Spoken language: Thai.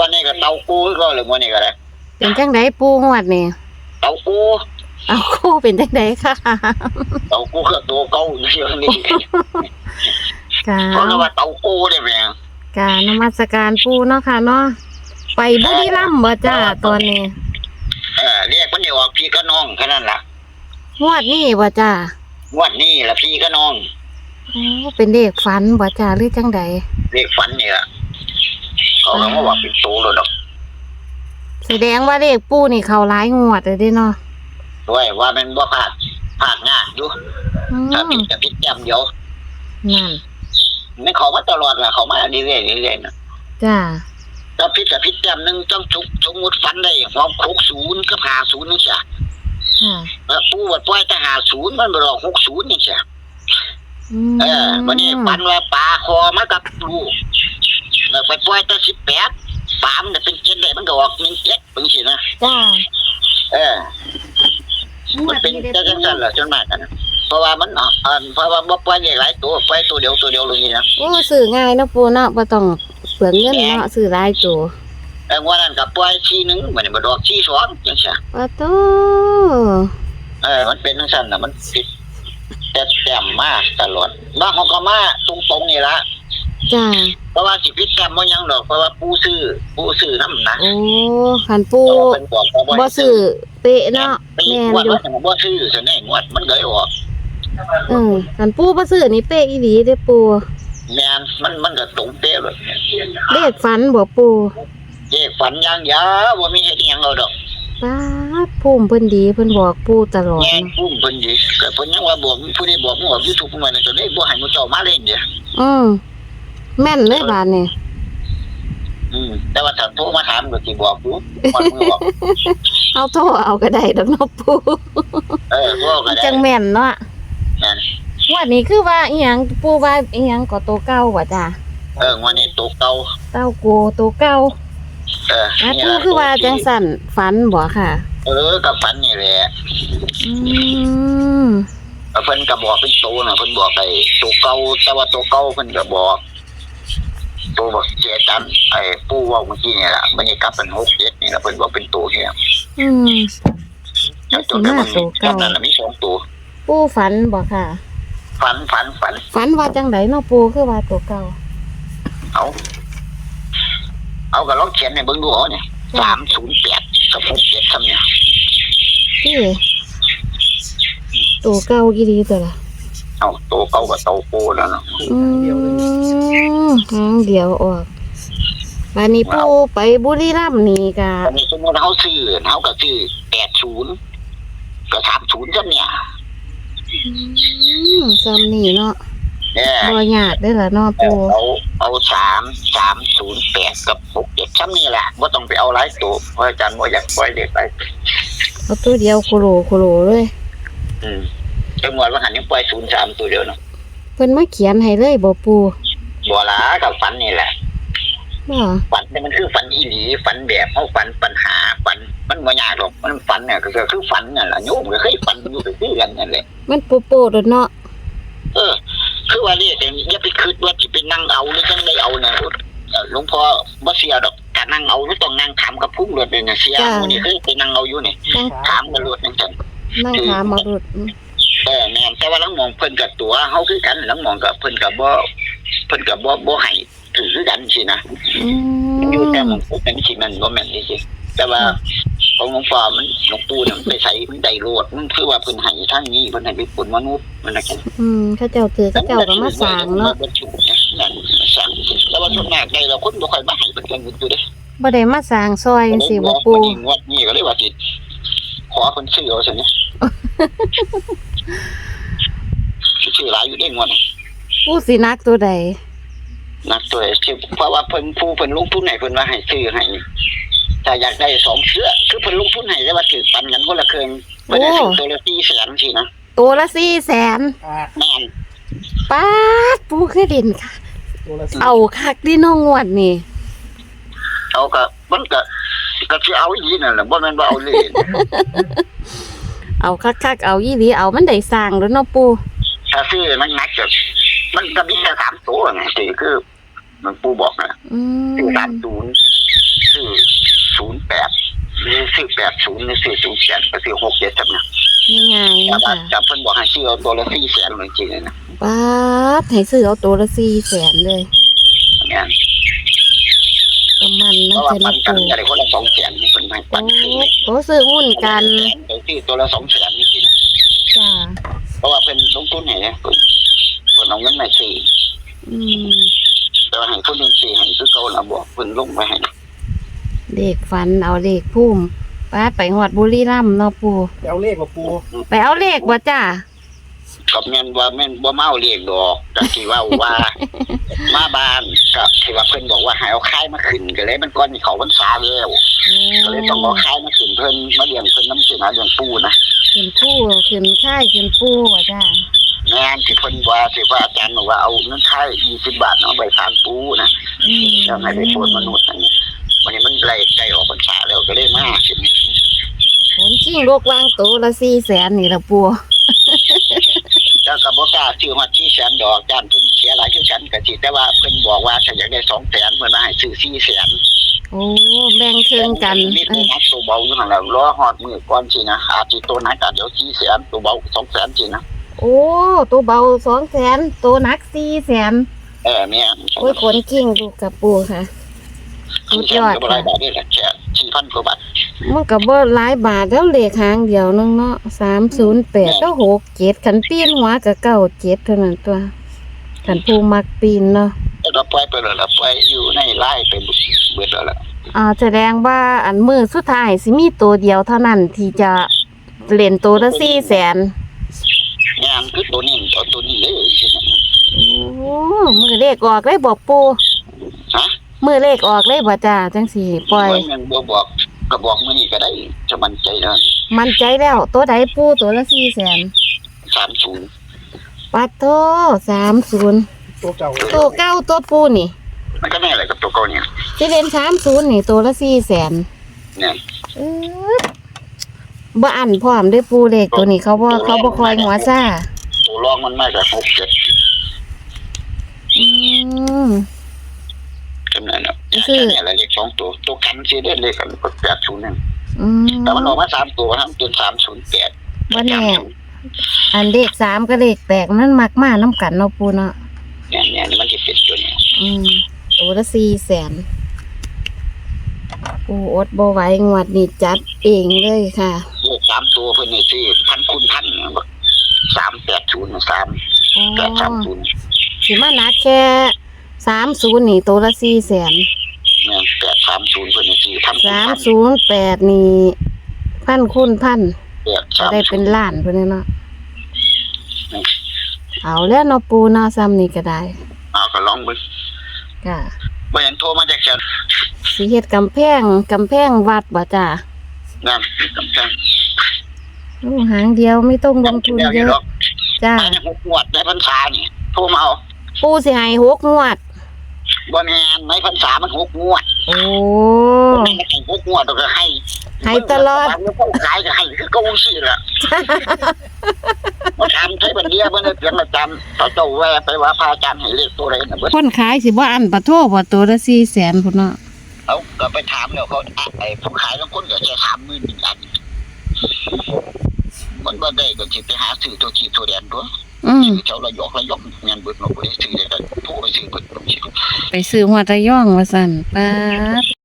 วันนี้ก็เตากูก็เลยวันนี้ก็ได้เป็นจังไดปูงวดนี่เตากูเอาคู่เป็นจังไดค่ะเตากูคือตัวเก่าอยู่ที่นี่กาเพราะว่าเตากูได้แม่งกานมัสการปูเนาะค่ะเนาะไปบุรีรัมย์บ่จ้าตอนนี้เออเรียกมันอยู่ว่าพี่ก็น้องแค่นั้นล่ะงวดนี้บ่จ้างวดนี้ล่ะพี่ก็น้องโอ้เป็นเลขฝันบ่จ้าหรือจังใดเรียกฝันนี่ล่ะ เขาก็มาว่าเป็นโตแล้วดอกแสดงว่าเลขปูนี่เข้าหลายงวดเลยเด้เนาะด้วยว่ามันบ่พลาดพลาดงานอยู่อืถ้ามผิดก็ผิดจำเดียวนั่นไม่เขามาตลอดล่ะเขามาเรื่อยๆเรื่อยๆนะจ้าถ้าผิดก็ผิดจำหนึงต้องทุกสมมุติฝันได้พร้อม60กับ50นี่จ้ะค่ะแล้วปู่ว่าปล่อยแต่50มันบ่รอก60นี่จ้ะอืมเออวันนี้ปันว่าปลาคอมากับลูก แล้วไปปล่อยตั้งสิบแปดปลามันจะเป็นเจ็ดเลยมันก็ออกหนึ่งเจ็ดเป็นสินะจ้าเอองวมันดเป็นนี้ได้เจ้าจังสันเหรอจนมากกันนะเพราะว่ามันอะอ่าเพราะว่าบ่ปล่อยใหญ่หลายตัวปล่อยตัวเดียวตัวเดียวลงนี่นะโอ้ซื้อง่ายเนาะปูเนาะบ่ต้องเปลืองเงินเนาะซื้อหลายตัวแต่ว่านั้นก็ปล่อยทีหนึงมันมาดอกทีสองจังซี่ปะโตเออมันเป็นจังซั่นน่ะมันผิดแต่แต้มมากตลอดบางเขาก็มาตรงๆนี่ละ จ้าเพราะว่าสิผิดแต้มบ่ยังดอกเพราะว่าผู้ซื้อผู้ซื้อนำนะโอ้คันปูเพิ่นบอกว่าบ่ซื้อเป๊ะเนาะปีแม่นงวดอยู่ว่าจะบ่ซื้อซะแน่งวดมันเลยออกเออคันปูบ่ซื้อนี่เป๊ะอีหลีเด้อปูแม่นมันมันก็ตรงเป๊ะเลยเลขฝันบ่ปูเจ๊ฝันอยังยาวบ่มีเฮ็ดอิหยังเอาดอกป้าดภูมิเพิ่นดีเพิ่นบอกปูตลอดแง่เนาะปุ้มเพิ่นดิก็เพิ่นยังว่าบอกผู้ใดบอกมึงว่า YouTube มันก็ได้บ่ให้มึงเจ้ามาเล่นเด้ออืม แม่นเลยบาดนี่อืมแต่ว่าถ้าโทรมาถามก็สิบอกอยู่ว่ามึงบอกเอาโทรเอาก็ได้ดอกเนาะปูเออพวกก็ได้จังแม่นเนาะแม่นงวันนี้คือว่าอีหยังปูว่าอีหยังก็ตัวเก่าบ่จ้าเออวันนี้ตกเก่าเต้าโกตัวเก่าเอออะนี่ปูล่ะคือว่าจังสั่นฝันบ่ค่ะ เออก็ฝันนี่แหละอืม เพิ่นก็บอกเป็นโตน่ะเพิ่นบอกไอ้ตัวเก่าแต่ว่าตัวเก่าเพิ่นก็บอก ตัวบอกเจตันไอ้ปู่เว่าเมื่อกี้เนี่ยล่ะมันนี่กลับเป็น6 7นี่ล่ะเพิ่นบอกเป็นตัวเนี่ยอืมแล้วตัวนั้นมันตัวเก่านั่นน่ะมีสองตัวปูฝันบ่ค่ะ ฝันฝันฝันฝันว่าจังไดเนาะปูคือว่าตัวเก่า เอาเอาก็ลองเขียนในเบิ่งดูเอาเนี่ยสามศูนย์แปดกับหกเจ็ดทำเนี่ย ที่ตัวเก่ากี่ดีตัวละ เอาตัวเก่ากับตัวโกแล้วเนาะอืมหางเดียวออกบานนี้ปูไปบุรีรัมย์นี่กะอันนี้สมมติเขาซื้อเขาก็ซื้อแปดศูนย์กับสามศูนย์จำเนี่ยอืมซ้ำนี่เนาะเนี่ยบ่ยากเด้อล่ะเนาะปูเอาเอาสามสามศูนย์แปดกับหกเจ็ดจำนี่แหละว่าต้องไปเอาหลายตัวเพราะอาจารย์ว่าอยากปล่อยเด็กไปเอาตัวเดียวโคโลโคโลเลย อืม จังหวัดว่าหันยังปล่อยศูนย์สามตัวเดียวเนาะเพิ่นมาเขียนให้เลยบ่ปูบัวหลากับฝันนี่แหละบ่ฝันเนี่ยมันคือฝันอีหลีฝันแบบเขาฝันปัญหาฝันมันไม่ยากหรอกมันฝันเนี่ยก็คือคือฝันนั่นแหละโยมก็เคยฝันอยู่ไปคือกันนั่นแหละมันโปโปโดดเนาะเออ คือว่าเรียกเนี่ยอย่าไปคิดว่าจะไปนั่งเอาหรือจังได้เอาเนี่ยเอ่อหลวงพ่อบ่เสียดอกการนั่งเอาหรือต้องนั่งถามกับพุ่งรถเลยเนี่ยเสียหมูนี่คือไปนั่งเอาอยู่นี่นั่งถามกับรถนั่นจังนั่งถามมาดุด เออแม่นแต่ว่าลังมองเพิ่นกับตัวเฮาคือกันลังมองกับเพิ่นกับบ่เพิ่นกับบ่บ่ให้ถือคือกันสินะอือยู่แต่มหมองปุ๊บนั่นสิมันบ่แม่นนี่สิแต่ว่าของหลวงพ่อมันหลวงปู่เนี่ยมันไปใส่มันได้โลดมันคือว่าเพิ่นให้ทางนี้เพิ่นให้ไปปุ่นมนุษย์มันน่ะจังอืมเขาเจ้าถือเขาเจ้าก็มาสร้างเนาะนั่นสร้างแล้วว่าส่วนมากได้เราคนบ่ค่อยมาให้เพิ่นกันอยู่เด้บ่ได้มาสร้างซอยจังซี่บ่ปูงวดนี้ก็เลยว่าสิขอเพิ่นซื้อเอาซั่นนี่ ซื้อหลายอยู่เด้งวดนี้ปูสินักตัวใดนักตัวชื่อเพราะว่าเพิ่นผู้เพิ่นลงทุนให้เพิ่นว่าให้ซื้อให้ถ้าอยากได้สองเสื้อคือเพิ่นลงทุนให้แต่ว่าถือปันกันคนละครึ่งเพิ่นได้ซื้อตัวละ4แสนสินะตัวละ400,000แม่นป๊าดปูคือดินค่ะตัวละสี่เอาคักดิน้องงวดนี่ เอาก็มันก็ก็สิเอาอีนั่นแหละบ่แม่นว่าเอาเลย เอาคักๆเอายี่หลีเอามันได้สร้างหรือเนาะปูซื้อมันนักจะมันก็มีแค่สามตัวไงสี่คือมันปูบอกนะซื้อสามศูนย์ซื้อศูนย์แปดหรือซื้อแปดศูนย์หรือซื้อศูนย์แปดก็ซื้อหกเจ็ดจำนะยแต่ๆจับเพิ่นบอกให้ซื้อเอาตัวละสี่แสนเหมือนจริงเลยนะป๊าดให้ซื้อเอาตัวละสี่แสนเลย อย่างเงี้ย ก็มันเพนะราะว่าเจปันนกันปูอะไรคนละสองแสนนี่เพิ่นให้ปัโอ้นซื้อโหซื้อหุ้นกันไปซื้อตัวละสองแสนจริงๆนะจ้าเพราะว่าเพิ่นลงทุนให้เนี่ยเพิ่นเพิ่นเอาเงินมาซื้ออืมแต่ว่าให้คนอื่นซื้อให้คือเขาน่ะบอกเพิ่นลงไปให้นะเด็กฝันเอาเด็กพุ่มป้าดไปหอดบุรีรัมย์เนาะปู ไปเอาเลขมาปู ไปเอาเลขบ่จ้า ก็แม่นว่าแม่นบ่เมาเรียกดอกก็ที่ว่าว่า มาบ้านก็ที่ว่าเพิ่นบอกว่าให้เอาค่ายมาขึ้นก็เลยมันก่อนที่เขาพรรษาแล้วก็เลยต้องเอาค่ายมาขึ้นเพิ่นมาเลี้ยงเพิ่นน้ำสินะเลี้ยงปูนะขึ้นคู่ขึ้นค่ายขึ้นปูบ่จ้างานที่เพิ่นว่าที่ว่าอาจารย์บอกว่าเอาเงินค่าย20บาทเอาไปทานปูนะอืมจะให้ไปโปรดมนุษย์นั่นนี่วันนี้มันไล่ใกล้ออกพรรษาแล้วก็เลยมาสิผลชิงโลกวางตัวละสี่แสนนี่ละปูแล้วก็บ่กล้าซื้อมาที่แสนดอกอาจารย์เพิ่นเสียหลายคือกันก็สิแต่ว่าเพิ่นบอกว่าถ้าอยากได้2แสนเพิ่นว่าให้ซื้อ4แสนโอ้แบ่งครึ่งกันมีเอตัวอนักตัวเบาอยู่นั่นแหละรอฮอดมือก่อนสินะอาจสิตัวนักก็เดี๋ยว4แสนตัวเบา2แสนสินะโอ้ตัวเบาสองแสนตัวหนักสี่แสนเออแม่นโอ้ยขนกิ้งลูกกับปูค่ะสุดยอดก็บ่หลายบาทนี่แหละแค่4,000กว่าบาท มันก็บ่หลายบาทแล้วเลขหางเดียวนึงเนาะสามศูนย์แปดก็หกเจ็ดขันปีนหัวกับเก้าเจ็ดเท่านั้นตัวขันปูมักปีนเนาะแล้วก็ปล่อยไปแล้วล่ะปล่อยอยู่ในไล่ไปเบิดแล้วล่ะอ่าแสดงว่าอันมือสุดท้ายสิมีตัวเดียวเท่านั้นที่จะเล่นตัวละสี่แสนงานคือตัวนี้ตัวตัวนี้เลยสินะโอ้มือเลขออกเลยบอกปูฮะมือเลขออกเลยบ่จ้าจังสี่ปล่อยแม่นบ่บอก ก็บอกมื้อนี้ก็ได้ จะมั่นใจนะมันใจแล้ว ตัวใดปูตัวละสี่แสน30ปัดโตสามศูนย์ตัวเก่าตัวเก้าตัวปูนี่ มันก็แน่แหละกับตัวเก่าเนี่ยที่เล่นสามศูนย์นี่ตัวละสี่แสนเนี่ยเออบ่อันพร้อมเด้วยปูเลขตัวนี้เขาบ่เขาบ่คอยหัวซ่าตัวรองมันมาจาก6 7อืมจำนั้นน่ะคือ เนี่ยแหละเลขสองตัวตัวกันสิได้เลขกันก็801อืมแต่มันออกมาสามตัวทั้งเป็น308บ่แน่อันเลขสามกับเลขแปดมันมักมากน้ำกันเนาะปูเนาะเนี่ยเนี่ยมันจะเป็นตัวนี้อืมตัวละสี่แสนปูอดบ่ไหวงวดนี้จัดเองเลยค่ะเลขสามตัวเพิ่นนี่สิพันคูณพันเนี่ยบอก380 3อ๋อ830สิมานัดแค่สามศูนย์นี่ตัวละสี่แสน เนี่ย830เพิ่นนี่สิพันคูณสามพันศูนย์แปดนี่พันคูณพันแปดจะสามได้เป็นล้านเพิ่นเนาะเอาแล้วเนาะปูเนาะซ้ำนี่ก็ได้เอาก็ลองเบิ่งค่ะบ่เห็นโทรมาจากเชียงสิเฮ็ดกำแพงกำแพงวัดบ่จ้านั่นกำแพงโอ้หางเดียวไม่ต้องลงทุนเยอะจ้าภายในหกงวดในพรรษานี่โทรมาเอาปูสิให้หกงวด บ่แม่นในพรรษามันหกงวดโอ้ ไม่ให้หกงวดเราก็ให้ให้ตลอด มันก็ขายก็ให้คือเก่าสิล่ะมาถามใช้บัดเดียวบ่ได้เพียงอาจารย์เขาเจ้าแวะไปว่าพระอาจารย์ให้เลขตัวใดน่ะเบิดคนขายสิบ่อันปะโทบ่ตัวละ400,000พุ่นเนาะเอาก็ไปถามแล้วเขาอะไอ้ผู้ขายบางคนก็แค่30,000อีกอัน มันบ่ได้ก็สิไปหาซื้อตัวที่ตัวแดนตัวอืมเจ้าระยอกระยอกเงินเบิดเนาะบ่ได้ซื้อเลยก็โทรไปซื้อเบิดไปซื้อหัวตะย่องว่าซั่นป๊าด